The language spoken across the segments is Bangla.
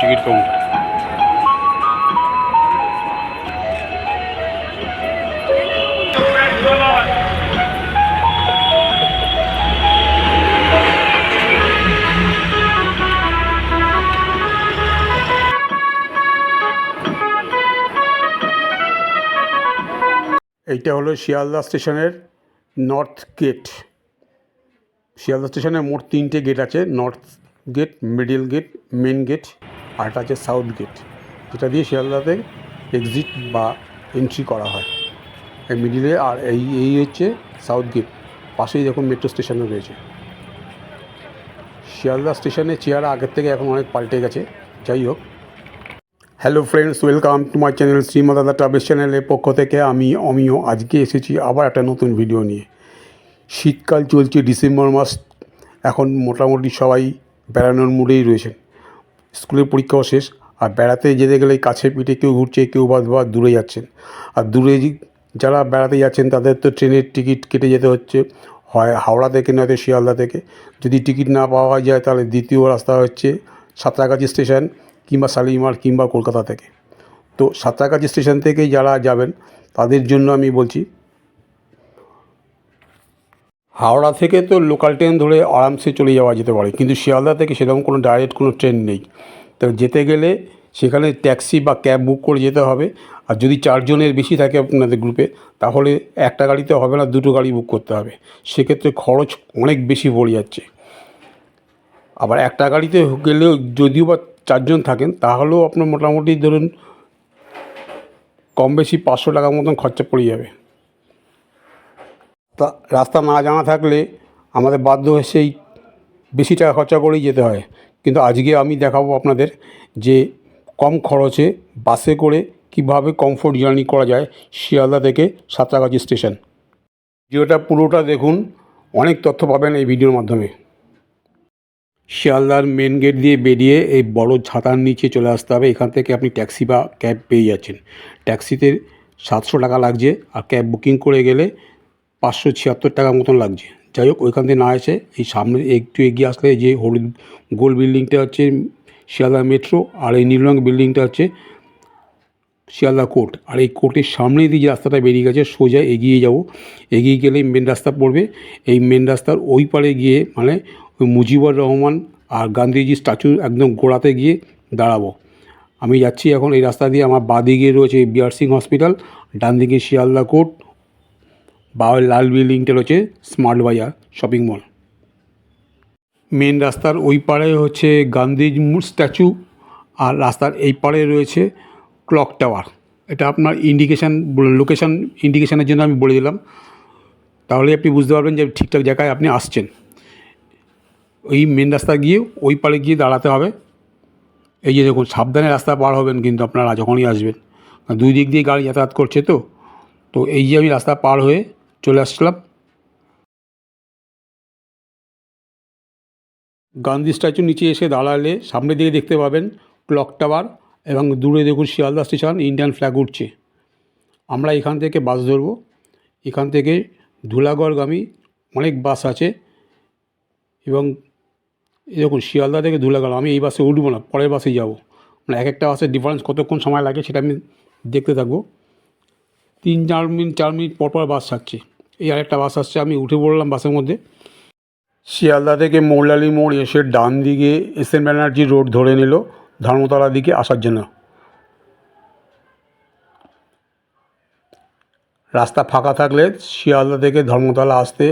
টিকিট কাউন্টার এইটা হলো শিয়ালদা স্টেশনের নর্থ গেট। শিয়ালদা স্টেশনে মোট তিনটে গেট আছে, north gate, middle gate main gate. আর একটা আছে সাউথ গেট, যেটা দিয়ে শিয়ালদাতে এক্সিট বা এন্ট্রি করা হয়। এই মিডিলে আর এই এই হচ্ছে সাউথ গেট, পাশেই দেখুন মেট্রো স্টেশনও রয়েছে। শিয়ালদা স্টেশনের চেয়ার আগের থেকে এখন অনেক পাল্টে গেছে, যাই হোক। Hello friends welcome to my channel শ্রীমাদাদা travels চ্যানেলের পক্ষ থেকে আমি অমিও আজকে এসেছি আবার একটা নতুন ভিডিও নিয়ে। শীতকাল চলছে ডিসেম্বর মাস, এখন মোটামুটি সবাই বেড়ানোর মুডেই রয়েছেন। স্কুলের পরীক্ষাও শেষ, আর বেড়াতে যেতে গেলে কাছে পিঠে কেউ ঘুরছে, কেউ বা বা দূরে যাচ্ছেন। আর দূরে যারা বেড়াতে যাচ্ছেন, তাদের তো ট্রেনের টিকিট কেটে যেতে হচ্ছে। হয় হাওড়া থেকে নয়তো শিয়ালদা থেকে। যদি টিকিট না পাওয়া যায় তাহলে দ্বিতীয় রাস্তা হচ্ছে সাঁতরাগাছি স্টেশন কিংবা শালিমার কিংবা কলকাতা থেকে। তো সাঁতরাগাছি স্টেশন থেকে যারা যাবেন, তাদের জন্য আমি বলছি হাওড়া থেকে তো লোকাল ট্রেন ধরে আরামসে চলে যাওয়া যেতে পারে। কিন্তু শিয়ালদা থেকে সেরকম কোনো ডাইরেক্ট কোনো ট্রেন নেই। তো যেতে গেলে সেখানে ট্যাক্সি বা ক্যাব বুক করে যেতে হবে। আর যদি চারজনের বেশি থাকে আপনাদের গ্রুপে তাহলে একটা গাড়িতে হবে না, দুটো গাড়ি বুক করতে হবে। সেক্ষেত্রে খরচ অনেক বেশি পড়ে যাচ্ছে। আবার একটা গাড়িতে গেলেও যদিও বা চারজন থাকেন, তাহলেও আপনার মোটামুটি ধরুন কম বেশি পাঁচশো টাকার মতন খরচা পড়ে যাবে। তা রাস্তা না জানা থাকলে আমাদের বাধ্য হয়ে সেই বেশি টাকা খরচা করেই যেতে হয়। কিন্তু আজকে আমি দেখাবো আপনাদের যে কম খরচে বাসে করে কীভাবে কমফোর্ট জার্নি করা যায় শিয়ালদা থেকে সাঁতরাগাছি স্টেশন। ভিডিওটা পুরোটা দেখুন, অনেক তথ্য পাবেন এই ভিডিওর মাধ্যমে। শিয়ালদার মেন গেট দিয়ে বেরিয়ে এই বড় ছাতার নিচে চলে আসতে হবে। এখান থেকে আপনি ট্যাক্সি বা ক্যাব পেয়ে যাচ্ছেন। ট্যাক্সিতে সাতশো টাকা লাগছে আর ক্যাব বুকিং করে গেলে পাঁচশো ছিয়াত্তর টাকার মতন লাগছে। যাই হোক, ওইখান থেকে না এসে এই সামনে একটু এগিয়ে আসলে যে হলুদ গোল বিল্ডিংটা হচ্ছে শিয়ালদা মেট্রো আর এই নীল রঙ বিল্ডিংটা হচ্ছে শিয়ালদা কোর্ট। আর এই কোর্টের সামনে দিয়ে যে রাস্তাটা বেরিয়ে গেছে, সোজা এগিয়ে যাব। এগিয়ে গেলে মেন রাস্তা পড়বে। এই মেন রাস্তার ওই পারে গিয়ে মানে ওই মুজিবুর রহমান আর গান্ধীজি স্ট্যাচু একদম গোড়াতে গিয়ে দাঁড়াবো। আমি যাচ্ছি এখন এই রাস্তা দিয়ে, আমার বাঁ দিকে রয়েছে বিআর সিং হসপিটাল ডান দিকে শিয়ালদা কোর্ট বা ওই লাল বিল্ডিংটা রয়েছে স্মার্ট বাজার শপিং মল। মেন রাস্তার ওই পারে হচ্ছে গান্ধীজি স্ট্যাচু আর রাস্তার এই পারে রয়েছে ক্লক টাওয়ার। এটা আপনার ইন্ডিকেশান, লোকেশান ইন্ডিকেশানের জন্য আমি বলে দিলাম। তাহলে আপনি বুঝতে পারবেন যে ঠিকঠাক জায়গায় আপনি আসছেন। ওই মেন রাস্তা গিয়ে ওই পারে গিয়ে দাঁড়াতে হবে। এই যে দেখুন, সাবধানে রাস্তা পার হবেন কিন্তু আপনারা যখনই আসবেন। দুই দিক দিয়ে গাড়ি যাতায়াত করছে তো। তো এই যে আমি রাস্তা পার হয়ে চলে আসলাম। গান্ধী স্ট্যাচুর নিচে এসে দাঁড়ালে সামনের দিকে দেখতে পাবেন ক্লক টাওয়ার এবং দূরে দেখুন শিয়ালদা স্টেশন, ইন্ডিয়ান ফ্ল্যাগ উঠছে। আমরা এখান থেকে বাস ধরবো। এখান থেকে ধুলাগড়গামী অনেক বাস আছে এবং দেখুন শিয়ালদা থেকে ধুলাগড়, আমি এই বাসে উঠবো না, পরের বাসে যাব। মানে এক একটা বাসের ডিফারেন্স কতক্ষণ সময় লাগে সেটা আমি দেখতে থাকব। তিন, চার মিনিট চার মিনিট পর পর বাস ছাড়ছে এই আরেকটা বাস আসছে, আমি উঠে পড়লাম বাসের মধ্যে। শিয়ালদা থেকে মৌলালি মোড় এসে ডান দিকে এস এন ব্যানার্জি রোড ধরে নিল ধর্মতলার দিকে আসার জন্য। রাস্তা ফাঁকা থাকলে শিয়ালদা থেকে ধর্মতলা আসতে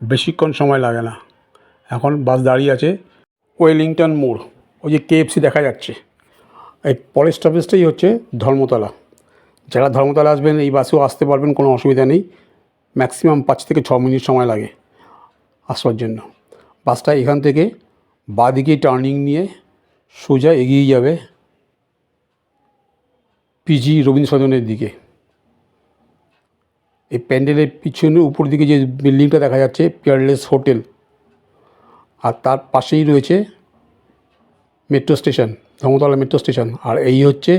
বেশিক্ষণ সময় লাগে না। এখন বাস দাঁড়িয়ে আছে ওয়েলিংটন মোড়, ওই যে কেএফসি দেখা যাচ্ছে। এই পরের স্টপেজটাই হচ্ছে ধর্মতলা। যারা ধর্মতলা আসবেন, এই বাসেও আসতে পারবেন, কোনো অসুবিধা নেই। ম্যাক্সিমাম পাঁচ থেকে ছ মিনিট সময় লাগে আসবার জন্য। বাসটা এখান থেকে বাঁদিকে টার্নিং নিয়ে সোজা এগিয়ে যাবে পিজি রবীন্দ্র সদনের দিকে। এই প্যান্ডেলের পিছনে উপর দিকে যে বিল্ডিংটা দেখা যাচ্ছে পিয়ারলেস হোটেল আর তার পাশেই রয়েছে metro station Dharmatala metro station আর এই হচ্ছে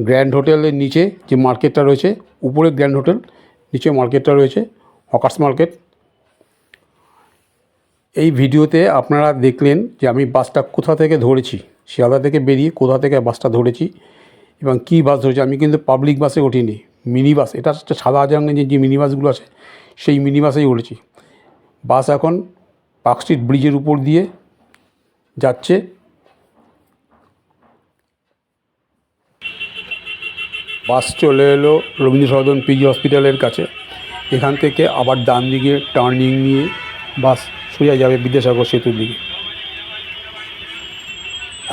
গ্র্যান্ড হোটেলের নিচে যে মার্কেটটা রয়েছে উপরে গ্র্যান্ড হোটেল নিচে মার্কেটটা রয়েছে হকার্স মার্কেট। এই ভিডিওতে আপনারা দেখলেন যে আমি বাসটা কোথা থেকে ধরেছি, শিয়ালদা থেকে বেরিয়ে কোথা থেকে বাসটা ধরেছি এবং কী বাস ধরেছি। আমি কিন্তু পাবলিক বাসে উঠিনি মিনি বাস এটা হচ্ছে সাদা রঙের যে মিনি বাসগুলো আছে, সেই মিনি বাসেই উঠেছি। বাস এখন পার্ক স্ট্রিট ব্রিজের উপর দিয়ে যাচ্ছে। বাস চলে এলো রবীন্দ্র সদন পিজি হসপিটালের কাছে। এখান থেকে আবার ডান দিকে টার্নিং নিয়ে বাস সোজা যাবে বিদ্যাসাগর সেতুর দিকে।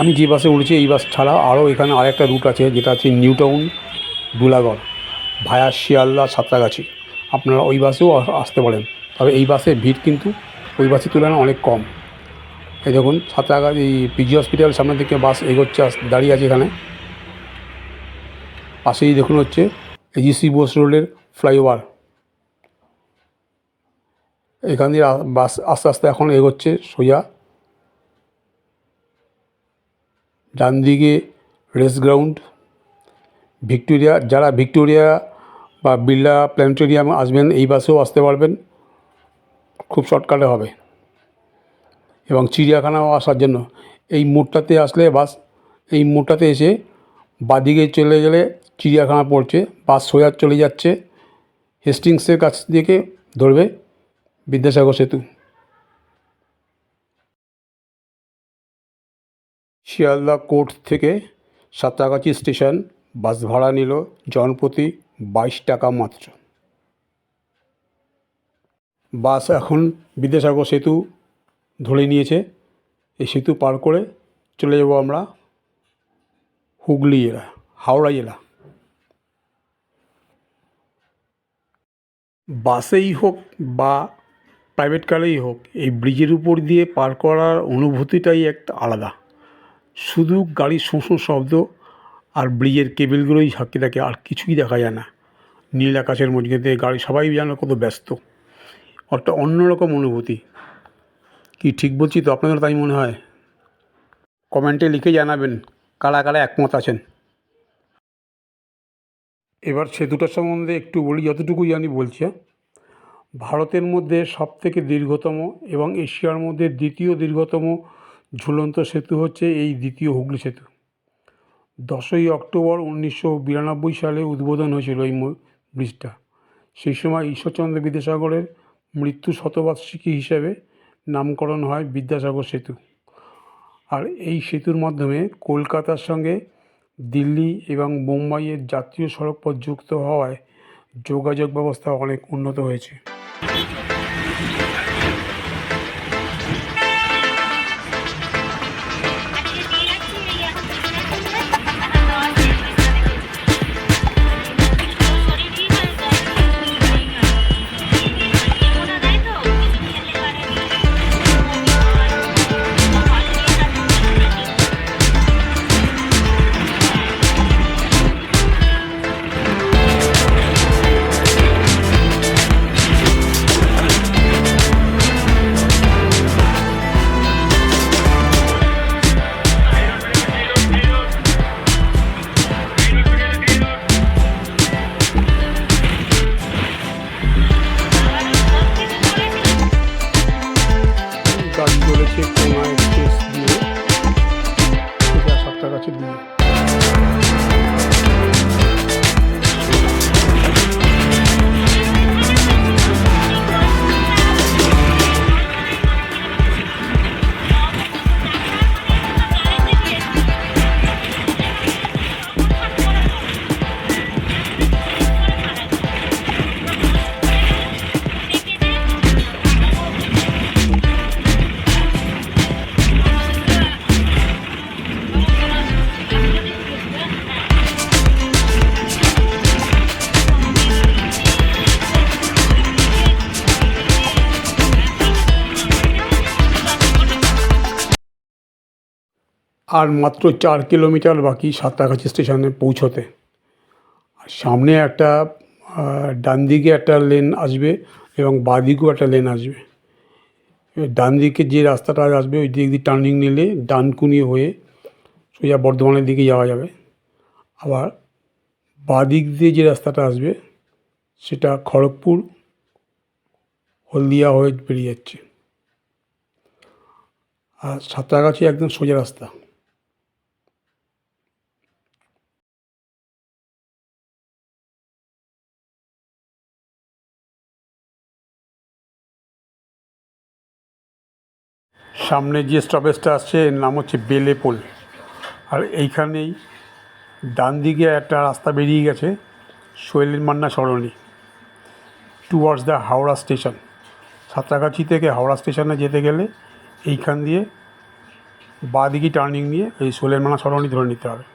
আমি যে বাসে উঠেছি, এই বাস ছাড়া আরও এখানে আরেকটা রুট আছে, যেটা হচ্ছে নিউ টাউন দুলাগড় ভায়া শিয়ালদা, সাঁতরাগাছি। আপনারা ওই বাসেও আসতে পারেন। তবে এই বাসের ভিড় কিন্তু ওই বাসের তুলনায় অনেক কম। এই দেখুন, সাঁতরাগাছি, এই পিজি হসপিটাল সামনে থেকে বাস এগোচ্ছে দাঁড়িয়ে আছে এখানে। পাশেই দেখুন হচ্ছে এজিসি বোস রোডের ফ্লাইওভার এখান দিয়ে বাস আস্তে আস্তে এখন এগোচ্ছে সোজা। ডান দিকে রেস গ্রাউন্ড। ভিক্টোরিয়া, যারা ভিক্টোরিয়া বা বিড়লা প্ল্যানেটোরিয়াম আসবেন, এই বাসেও আসতে পারবেন। খুব শর্টকাটে হবে। এবং চিড়িয়াখানাও আসার জন্য। এই মোড়টাতে আসলে বাস, এই মোড়টাতে এসে বাদিকে চলে গেলে চিড়িয়াখানা পড়ছে। বাস সোজা চলে যাচ্ছে। হেস্টিংসের কাছ থেকে ধরবে। বিদ্যাসাগর সেতু। শিয়ালদা কোর্ট থেকে সাঁতরাগাছি স্টেশন বাস ভাড়া নিল জনপ্রতি বাইশ টাকা মাত্র। বাস এখন বিদ্যাসাগর সেতু ধরে নিয়েছে। এই সেতু পার করে চলে যাব আমরা হুগলি জেলা হাওড়া জেলা। বাসেই হোক বা প্রাইভেট কারেই হোক, এই ব্রিজের উপর দিয়ে পার করার অনুভূতিটাই একটা আলাদা। শুধু গাড়ির শোঁ শব্দ আর ব্রিজের কেবেলগুলোই ঝাঁকে থাকে, আর কিছুই দেখা যায় না। নীল আকাশের মধ্যে গাড়ি সবাই যেন কত ব্যস্ত। একটা অন্যরকম অনুভূতি। কি ঠিক বলছি তো? আপনাদের তাই মনে হয়? কমেন্টে লিখে জানাবেন কারা কারা একমত আছেন। এবার সেতুটার সম্বন্ধে একটু বলি যতটুকু জানি বলছি হ্যাঁ? ভারতের মধ্যে সবথেকে দীর্ঘতম এবং এশিয়ার মধ্যে দ্বিতীয় দীর্ঘতম ঝুলন্ত সেতু হচ্ছে এই দ্বিতীয় হুগলি সেতু। দশই অক্টোবর উনিশশো বিরানব্বই সালে উদ্বোধন হয়েছিল এই ব্রিজটা। সেই সময় ঈশ্বরচন্দ্র বিদ্যাসাগরের মৃত্যু শতবার্ষিকী হিসেবে নামকরণ হয় বিদ্যাসাগর সেতু। আর এই সেতুর মাধ্যমে কলকাতার সঙ্গে দিল্লি এবং মুম্বাইয়ের জাতীয় সড়কপথ যুক্ত হওয়ায় যোগাযোগ ব্যবস্থা অনেক উন্নত হয়েছে। Thank you. আর মাত্র চার কিলোমিটার বাকি সাঁতরাগাছি স্টেশনে পৌঁছতে। আর সামনে একটা ডান দিকে একটা লেন আসবে এবং বাঁ দিকেও একটা লেন আসবে। ডান দিকে যে রাস্তাটা আসবে, ওই দিক দিয়ে টার্নিং নিলে ডানকুনি হয়ে সোজা বর্ধমানের দিকে যাওয়া যাবে। আবার বাঁ দিক দিয়ে যে রাস্তাটা আসবে, সেটা খড়গপুর হলদিয়া হয়ে বেরিয়ে যাচ্ছে। আর সাঁতরাগাছি একদম সোজা রাস্তা। সামনে যে স্টপেজটা আসছে, এর নাম হচ্ছে বেলেপোল আর এইখানেই ডান দিকে একটা রাস্তা বেরিয়ে গেছে Shailen Manna Sarani towards the Howrah station Santragachi থেকে হাওড়া স্টেশনে যেতে গেলে এইখান দিয়ে বাঁ দিকে টার্নিং নিয়ে এই শৈলেন মান্না সরণি ধরে নিতে হবে।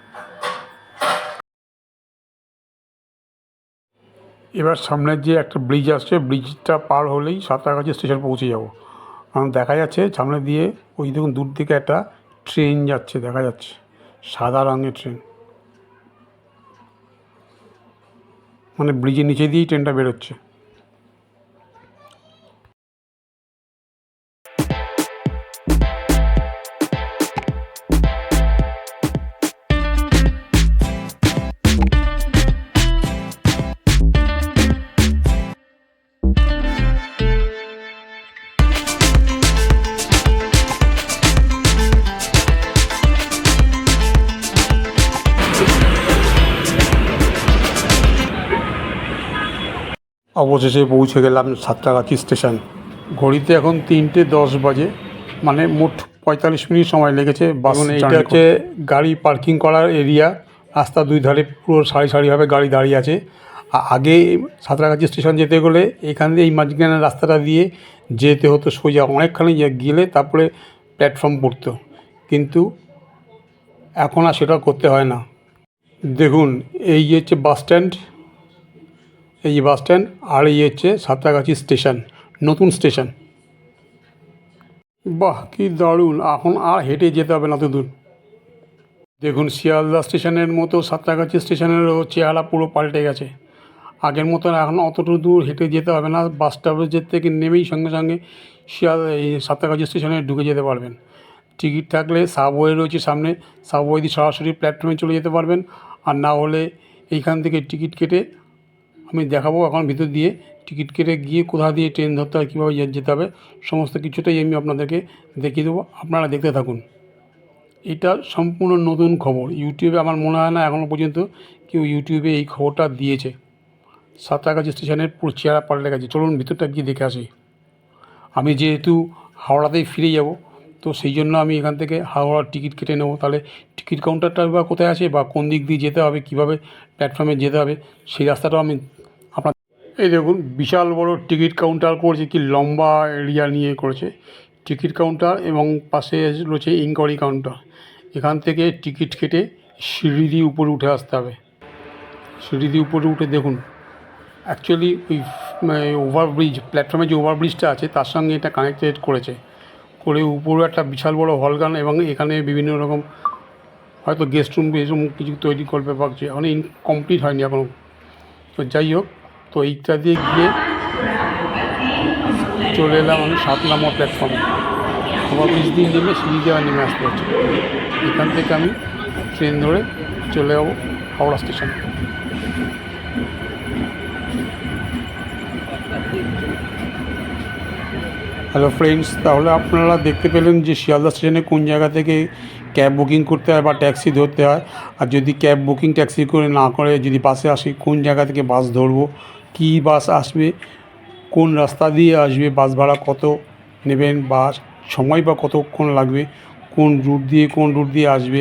এবার সামনের যে একটা ব্রিজ আসছে ব্রিজটা পার হলেই সাঁতরাগাছি স্টেশন পৌঁছে যাব। কারণ দেখা যাচ্ছে, সামনে দিয়ে ওই দেখুন দূর থেকে একটা ট্রেন যাচ্ছে, দেখা যাচ্ছে। সাদা রঙের ট্রেন মানে ব্রিজের নিচে দিয়েই ট্রেনটা বেরোচ্ছে। অবশেষে পৌঁছে গেলাম সাতটাগাছি স্টেশন। ঘড়িতে এখন তিনটে দশ বাজে মানে মোট পঁয়তাল্লিশ মিনিট সময় লেগেছে বাস এটা হচ্ছে গাড়ি পার্কিং করার এরিয়া রাস্তা দুই ধারে পুরো সারি সারিভাবে গাড়ি দাঁড়িয়ে আছে। আগে সাঁতরাগাছি স্টেশন যেতে গেলে এখান দিয়ে এই মাঝখানে রাস্তাটা দিয়ে যেতে হতো সোজা অনেকখানি গেলে তারপরে প্ল্যাটফর্ম পড়তো। কিন্তু এখন আর সেটা করতে হয় না। দেখুন এই যে হচ্ছে বাস স্ট্যান্ড এই যে বাস স্ট্যান্ড, আর এই হচ্ছে সাঁতরাগাছি স্টেশন, নতুন স্টেশন। বাহ, কি দারুণ! এখন আর হেঁটে যেতে হবে না তো দূর। দেখুন, শিয়ালদা স্টেশনের মতো সাঁতরাগাছি স্টেশনেরও চেহারা পুরো পাল্টে গেছে। আগের মতন এখন অতটুকু দূর হেঁটে যেতে হবে না, বাস স্টপেজের থেকে নেমেই সঙ্গে সঙ্গে শিয়াল, এই সাঁতরাগাছি স্টেশনে ঢুকে যেতে পারবেন। টিকিট থাকলে সাবওয়ে রয়েছে সামনে, সাবওয়ে দিয়ে সরাসরি প্ল্যাটফর্মে চলে যেতে পারবেন। আর না হলে এইখান থেকে টিকিট কেটে আমি দেখাবো এখন ভিতর দিয়ে। টিকিট কেটে গিয়ে কোথা দিয়ে ট্রেন ধরতে হয়, কীভাবে যেতে হবে, সমস্ত কিছুটাই আমি আপনাদেরকে দেখিয়ে দেবো। আপনারা দেখতে থাকুন। এটা সম্পূর্ণ নতুন খবর। ইউটিউবে আমার মনে হয় না এখনও পর্যন্ত কেউ ইউটিউবে এই খবরটা দিয়েছে। সাঁতরাগাছি স্টেশনের পুরো চেহারা পাল্টে গেছে। চলুন ভিতরটা গিয়ে দেখে আসি। আমি যেহেতু হাওড়াতেই ফিরে যাব তো সেই জন্য আমি এখান থেকে হাওড়ার টিকিট কেটে নেব। তাহলে টিকিট কাউন্টারটা বা কোথায় আছে বা কোন দিক দিয়ে যেতে হবে, কীভাবে প্ল্যাটফর্মে যেতে হবে, সেই রাস্তাটাও আমি আপনার এই দেখুন, বিশাল বড় টিকিট কাউন্টার করেছে, কি লম্বা এরিয়া নিয়ে করেছে। টিকিট কাউন্টার এবং পাশে রয়েছে ইনকোয়ারি কাউন্টার এখান থেকে টিকিট কেটে সিঁড়ি উপরে উঠে আসতে হবে। সিঁড়ি দিয়ে উপরে উঠে দেখুন অ্যাকচুয়ালি ওই ওভারব্রিজ প্ল্যাটফর্মে যে ওভারব্রিজটা আছে, তার সঙ্গে এটা কানেক্টেড করেছে। করে উপরে একটা বিশাল বড় হলগান এবং এখানে বিভিন্ন রকম হয়তো গেস্ট রুম এরকম কিছু তৈরি করবে ভাবছি এখন কমপ্লিট হয়নি এখনও তো যাই হোক, তো এইটা দিয়ে গিয়ে চলে এলাম আমি সাত নম্বর প্ল্যাটফর্মে ওভারব্রিজ দিয়ে নেমে সিঁড়ি দেওয়া নেমে আসতে হচ্ছে। এখান থেকে আমি ট্রেন ধরে চলে যাব হাওড়া স্টেশন হ্যালো ফ্রেন্ডস তাহলে আপনারা দেখতে পেলেন যে শিয়ালদা স্টেশনে কোন জায়গা থেকে ক্যাব বুকিং করতে হয় বা ট্যাক্সি ধরতে হয়। আর যদি ক্যাব বুকিং ট্যাক্সি করে না করে যদি বাসে আসি, কোন জায়গা থেকে বাস ধরবো, কী বাস আসবে, কোন রাস্তা দিয়ে আসবে, বাস ভাড়া কত নেবেন, বা সময় বা কতক্ষণ লাগবে, কোন রুট দিয়ে, কোন রুট দিয়ে আসবে,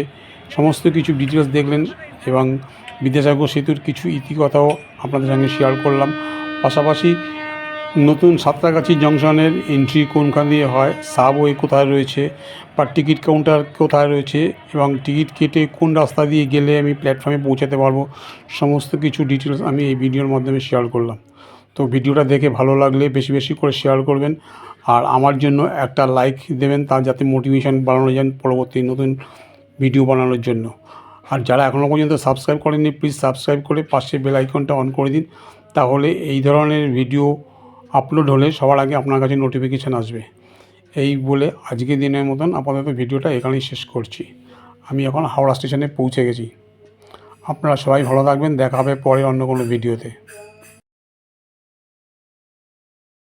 সমস্ত কিছু ডিটেলস দেখলেন এবং বিদ্যাসাগর সেতুর কিছু ইতিকথাও আপনাদের সঙ্গে শেয়ার করলাম। পাশাপাশি নতুন সাঁতরাগাছি জংশনের এন্ট্রি কোনখান দিয়ে হয় সাবওয়ে কোথায় রয়েছে বা টিকিট কাউন্টার কোথায় রয়েছে এবং টিকিট কেটে কোন রাস্তা দিয়ে গেলে আমি প্ল্যাটফর্মে পৌঁছাতে পারব, সমস্ত কিছু ডিটেলস আমি এই ভিডিওর মাধ্যমে শেয়ার করলাম। তো ভিডিওটা দেখে ভালো লাগলে বেশি বেশি করে শেয়ার করবেন আর আমার জন্য একটা লাইক দেবেন, তা যাতে মোটিভেশন বাড়ানো যান পরবর্তী নতুন ভিডিও বানানোর জন্য। আর যারা এখনও পর্যন্ত সাবস্ক্রাইব করেননি প্লিজ সাবস্ক্রাইব করে পাশে বেল আইকনটা অন করে দিন, তাহলে এই ধরনের ভিডিও আপলোড হলে সবার আগে আপনার কাছে নোটিফিকেশান আসবে। এই বলে আজকে দিনের মতন আপাতত ভিডিওটা এখানেই শেষ করছি। আমি এখন হাওড়া স্টেশনে পৌঁছে গেছি। আপনারা সবাই ভালো থাকবেন, দেখা হবে পরে অন্য কোনো ভিডিওতে।